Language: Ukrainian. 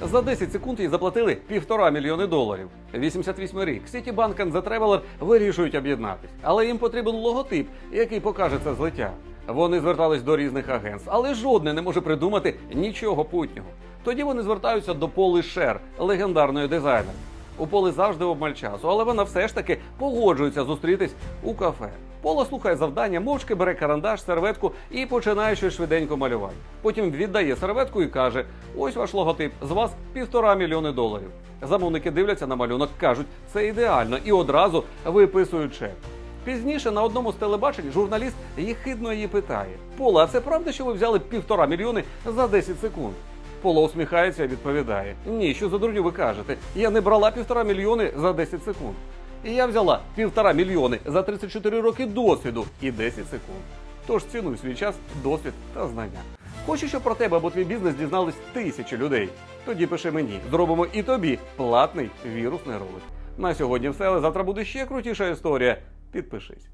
За 10 секунд їй заплатили півтора мільйони доларів. 88 рік. Citibank and The Traveler вирішують об'єднатись, але їм потрібен логотип, який покаже це злиття. Вони звертались до різних агентств, але жодне не може придумати нічого путнього. Тоді вони звертаються до Поли Шер, легендарної дизайнерки. У Поли завжди обмаль часу, але вона все ж таки погоджується зустрітись у кафе. Пола слухає завдання, мовчки бере карандаш, серветку і починає щось швиденько малювати. Потім віддає серветку і каже: ось ваш логотип, з вас півтора мільйони доларів. Замовники дивляться на малюнок, кажуть, це ідеально, і одразу виписують чек. Пізніше на одному з телебачень журналіст єхидно її питає: Пола, а це правда, що ви взяли півтора мільйони за 10 секунд? Пола усміхається і відповідає: Ні, що за дурню ви кажете? Я не брала півтора мільйони за 10 секунд. І я взяла півтора мільйони за 34 роки досвіду і 10 секунд. Тож цінуй свій час, досвід та знання. Хочу, щоб про тебе або твій бізнес дізнались тисячі людей. Тоді пиши мені, зробимо і тобі платний вірусний ролик. На сьогодні все, але завтра буде ще крутіша історія. Підпишись.